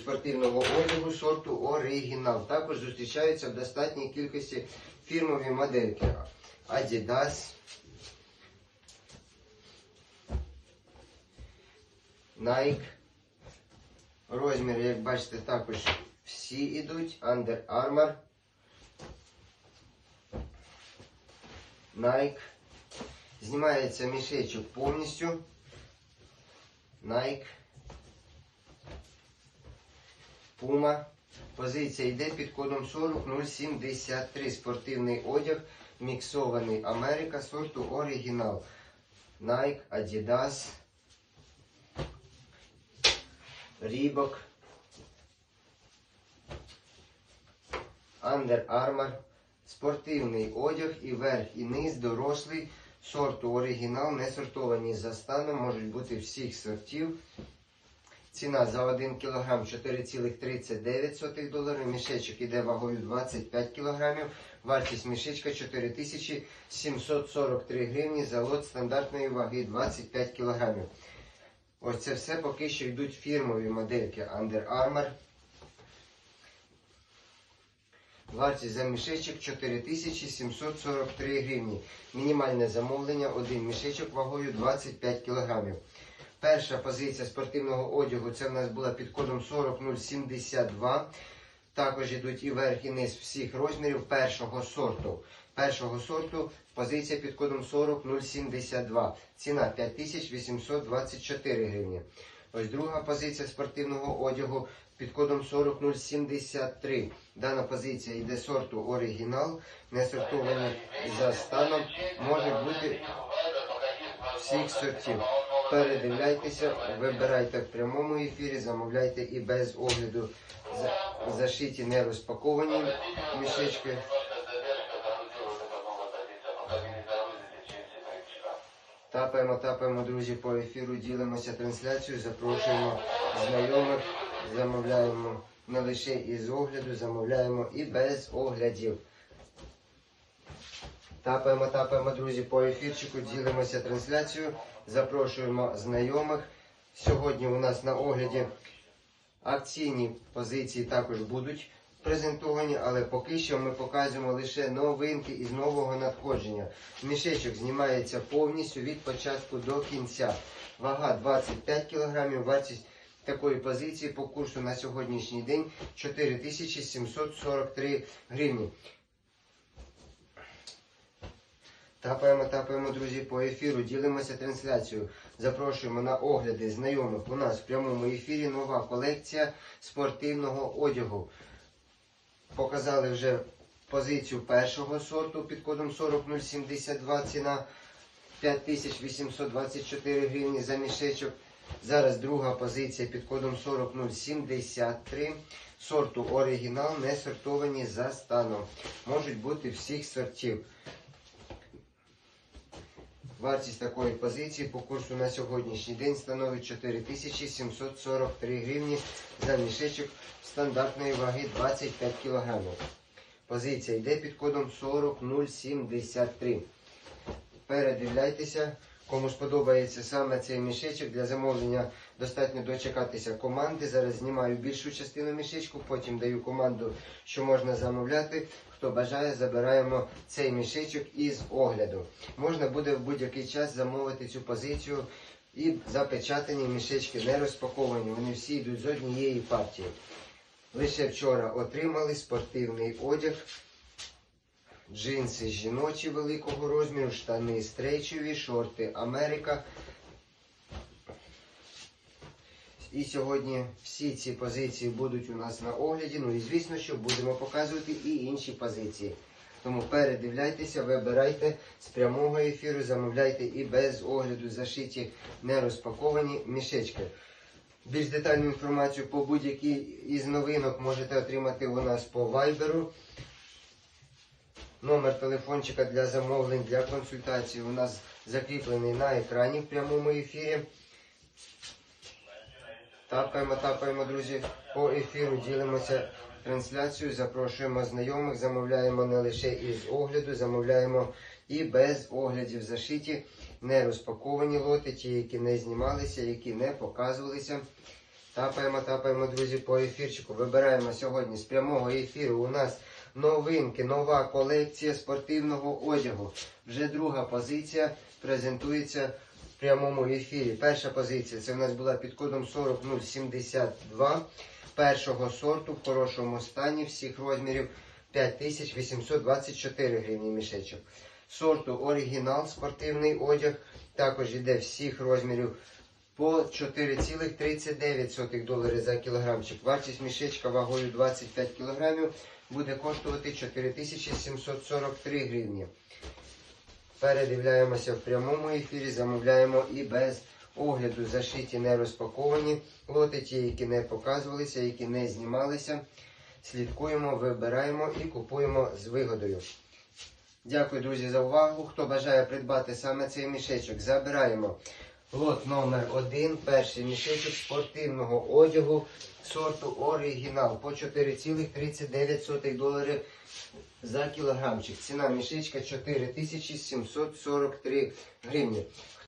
спортивного одягу сорту оригінал. Також зустрічаються в достатній кількості фірмові модельки Adidas, Nike. Розміри, як бачите, також всі йдуть. Under Armour, Nike. Знімається мішечок повністю. Nike. Puma. Позиція йде під кодом 40073. Спортивний одяг, міксований Америка сорту оригінал. Nike, Adidas, Reebok, Under Armour. Спортивний одяг і верх, і низ дорослий сорту оригінал, не сортовані за станом, можуть бути всіх сортів. Ціна за 1 кг 4,39 доларів. Мішечок іде вагою 25 кг. Вартість мішечка 4743 гривні за лот стандартної ваги 25 кг. Ось це все поки що йдуть фірмові модельки Under Armour. Вартість за мішечок 4743 гривні. Мінімальне замовлення один мішечок вагою 25 кг. Перша позиція спортивного одягу це в нас була під кодом 40072. Також йдуть і верх, і низ всіх розмірів першого сорту. Першого сорту позиція під кодом 40072. Ціна 5824 гривні. Ось друга позиція спортивного одягу під кодом 40073. Дана позиція йде сорту оригінал, не сортовані за станом, може бути всіх сортів. Передивляйтеся, вибирайте в прямому ефірі, замовляйте і без огляду. За- Зашиті не розпаковані мішечки. Тапаємо, тапаємо, друзі, по ефіру, ділимося трансляцією, запрошуємо знайомих, замовляємо не лише із огляду, замовляємо і без оглядів. Тапаємо, тапаємо, друзі, по ефірчику, ділимося трансляцією, запрошуємо знайомих. Сьогодні у нас на огляді акційні позиції також будуть презентовані, але поки що ми показуємо лише новинки із нового надходження. Мішечок знімається повністю від початку до кінця. Вага 25 кг, вартість такої позиції по курсу на сьогоднішній день 4743 гривні. Тапаємо, тапаємо, друзі, по ефіру, ділимося трансляцією. Запрошуємо на огляди знайомих. У нас в прямому ефірі нова колекція спортивного одягу. Показали вже позицію першого сорту під кодом 40072, ціна 5824 гривні за мішечок. Зараз друга позиція під кодом 40073. Сорту оригінал, не сортовані за станом. Можуть бути всіх сортів. Вартість такої позиції по курсу на сьогоднішній день становить 4743 гривні за мішечок стандартної ваги 25 кг. Позиція йде під кодом 40073. Передивляйтеся, кому сподобається саме цей мішечок для замовлення. Достатньо дочекатися команди. Зараз знімаю більшу частину мішечку, потім даю команду, що можна замовляти. Хто бажає, забираємо цей мішечок із огляду. Можна буде в будь-який час замовити цю позицію і запечатані мішечки не розпаковані. Вони всі йдуть з однієї партії. Лише вчора отримали спортивний одяг, джинси жіночі великого розміру, штани стрейчові, шорти Америка. І сьогодні всі ці позиції будуть у нас на огляді. Ну і звісно, що будемо показувати і інші позиції. Тому передивляйтеся, вибирайте з прямого ефіру, замовляйте і без огляду зашиті не розпаковані мішечки. Більш детальну інформацію по будь-якій із новинок можете отримати у нас по вайберу. Номер телефончика для замовлень, для консультацій у нас закріплений на екрані в прямому ефірі. Тапаємо, тапаємо, друзі, по ефіру ділимося трансляцією, запрошуємо знайомих, замовляємо не лише із огляду, замовляємо і без оглядів зашиті, не розпаковані лоти, ті, які не знімалися, які не показувалися. Тапаємо, тапаємо, друзі, по ефірчику. Вибираємо сьогодні з прямого ефіру. У нас новинки, нова колекція спортивного одягу. Вже друга позиція презентується прямому ефірі. Перша позиція це в нас була під кодом 40072 першого сорту в хорошому стані всіх розмірів 5824 гривні мішечок. Сорту оригінал спортивний одяг також йде всіх розмірів по 4,39 долари за кілограмчик. Вартість мішечка вагою 25 кілограмів буде коштувати 4743 гривні. Передивляємося в прямому ефірі, замовляємо і без огляду зашиті, не розпаковані лоти, ті, які не показувалися, які не знімалися. Слідкуємо, вибираємо і купуємо з вигодою. Дякую, друзі, за увагу. Хто бажає придбати саме цей мішечок, забираємо лот номер один, перший мішечок спортивного одягу сорту оригінал по 4,39 доларів за кілограмчик. Ціна мішечка 4743 гривні.